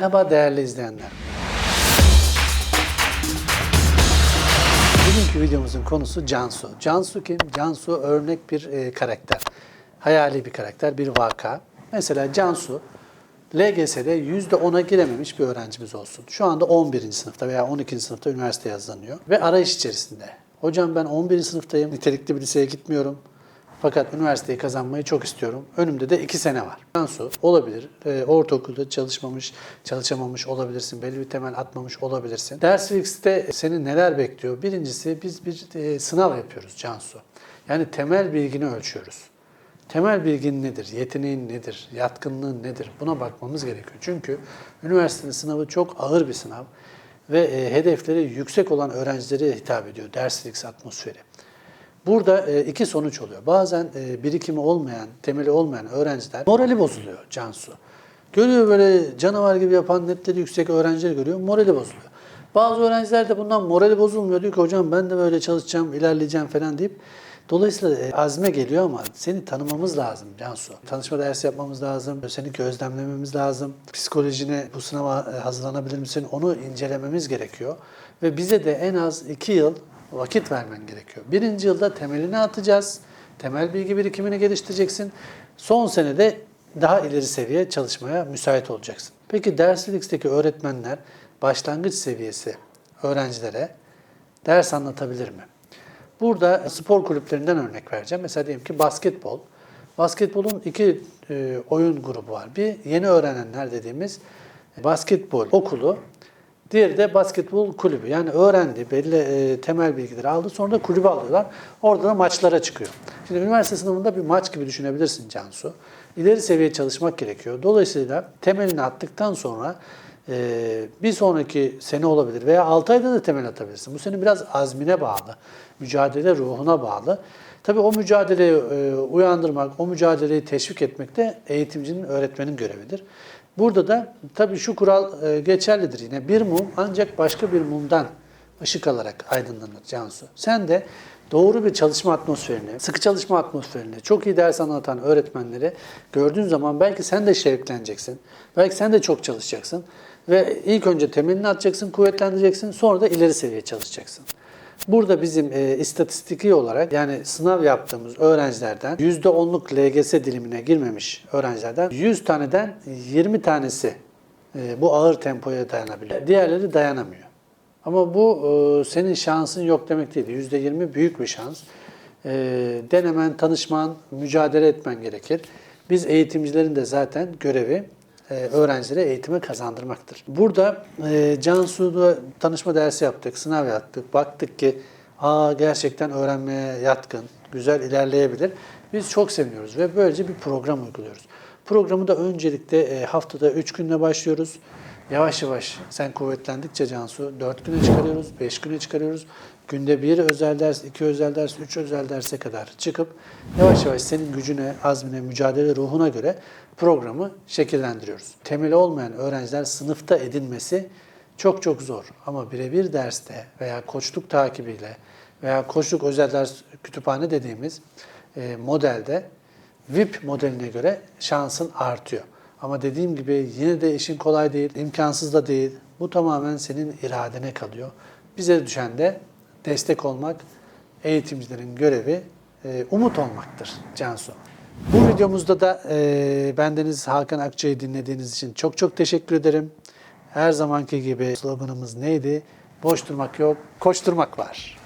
Merhaba değerli izleyenler. Bugünkü videomuzun konusu Cansu. Cansu kim? Cansu örnek bir e, karakter. Hayali bir karakter, bir vaka. Mesela Cansu LGS'de %10'a girememiş bir öğrencimiz olsun. Şu anda 11. sınıfta veya 12. sınıfta üniversiteye hazırlanıyor ve arayış içerisinde. Hocam ben 11. sınıftayım, nitelikli bir liseye gitmiyorum. Fakat üniversiteyi kazanmayı çok istiyorum. Önümde de iki sene var. Cansu olabilir. E, ortaokulda çalışmamış, çalışamamış olabilirsin. Belli bir temel atmamış olabilirsin. Dersfix'te seni neler bekliyor? Birincisi biz bir e, sınav yapıyoruz Cansu. Yani temel bilgini ölçüyoruz. Temel bilgin nedir? Yeteneğin nedir? Yatkınlığın nedir? Buna bakmamız gerekiyor. Çünkü üniversitenin sınavı çok ağır bir sınav ve e, hedefleri yüksek olan öğrencilere hitap ediyor. Dersfix atmosferi. Burada e, iki sonuç oluyor. Bazen e, birikimi olmayan, temeli olmayan öğrenciler morali bozuluyor Cansu. Görüyor böyle canavar gibi yapan netleri yüksek öğrencileri görüyor, morali bozuluyor. Bazı öğrenciler de bundan morali bozulmuyor. Diyor ki hocam ben de böyle çalışacağım, ilerleyeceğim falan deyip Dolayısıyla e, azme geliyor ama seni tanımamız lazım Cansu. Tanışma dersi yapmamız lazım, seni gözlemlememiz lazım. Psikolojine bu sınava hazırlanabilir misin onu incelememiz gerekiyor. Ve bize de en az iki yıl vakit vermen gerekiyor. Birinci yılda temelini atacağız. Temel bilgi birikimini geliştireceksin. Son senede daha ileri seviye çalışmaya müsait olacaksın. Peki Derslik'teki öğretmenler başlangıç seviyesi öğrencilere ders anlatabilir mi? Burada spor kulüplerinden örnek vereceğim. Mesela diyelim ki basketbol. Basketbolun iki e, oyun grubu var. Bir yeni öğrenenler dediğimiz basketbol okulu. Diğeri de basketbol kulübü. Yani öğrendi, belli e, temel bilgileri aldı. Sonra da kulübe alıyorlar. Orada da maçlara çıkıyor. Şimdi üniversite sınavında bir maç gibi düşünebilirsin Cansu. İleri seviye çalışmak gerekiyor. Dolayısıyla temelini attıktan sonra e, bir sonraki sene olabilir veya 6 ayda da temel atabilirsin. Bu senin biraz azmine bağlı, mücadele ruhuna bağlı. Tabii o mücadeleyi e, uyandırmak, o mücadeleyi teşvik etmek de eğitimcinin, öğretmenin görevidir. Burada da tabii şu kural e, geçerlidir yine. Bir mum ancak başka bir mumdan ışık alarak aydınlanır Cansu. Sen de doğru bir çalışma atmosferini, sıkı çalışma atmosferini, çok iyi ders anlatan öğretmenleri gördüğün zaman belki sen de şevkleneceksin. Belki sen de çok çalışacaksın. Ve ilk önce temelini atacaksın, kuvvetlendireceksin. Sonra da ileri seviye çalışacaksın. Burada bizim e, istatistiki olarak yani sınav yaptığımız öğrencilerden %10'luk LGS dilimine girmemiş öğrencilerden 100 taneden 20 tanesi e, bu ağır tempoya dayanabiliyor. Diğerleri dayanamıyor. Ama bu e, senin şansın yok demek değil. %20 büyük bir şans. E, denemen, tanışman, mücadele etmen gerekir. Biz eğitimcilerin de zaten görevi öğrencilere eğitimi kazandırmaktır. Burada e, Cansu'da tanışma dersi yaptık, sınav yaptık. Baktık ki aa gerçekten öğrenmeye yatkın, güzel ilerleyebilir. Biz çok seviniyoruz ve böylece bir program uyguluyoruz. Programı da öncelikle e, haftada 3 günle başlıyoruz. Yavaş yavaş sen kuvvetlendikçe Cansu 4 güne çıkarıyoruz, 5 güne çıkarıyoruz. Günde bir özel ders, iki özel ders, üç özel derse kadar çıkıp yavaş yavaş senin gücüne, azmine, mücadele ruhuna göre programı şekillendiriyoruz. Temeli olmayan öğrenciler sınıfta edinmesi çok çok zor. Ama birebir derste veya koçluk takibiyle veya koçluk özel ders kütüphane dediğimiz e, modelde VIP modeline göre şansın artıyor. Ama dediğim gibi yine de işin kolay değil, imkansız da değil. Bu tamamen senin iradene kalıyor. Bize düşen de destek olmak, eğitimcilerin görevi e, umut olmaktır Cansu. Bu videomuzda da e, bendeniz Hakan Akçay'ı dinlediğiniz için çok çok teşekkür ederim. Her zamanki gibi sloganımız neydi? Boş durmak yok, koşturmak var.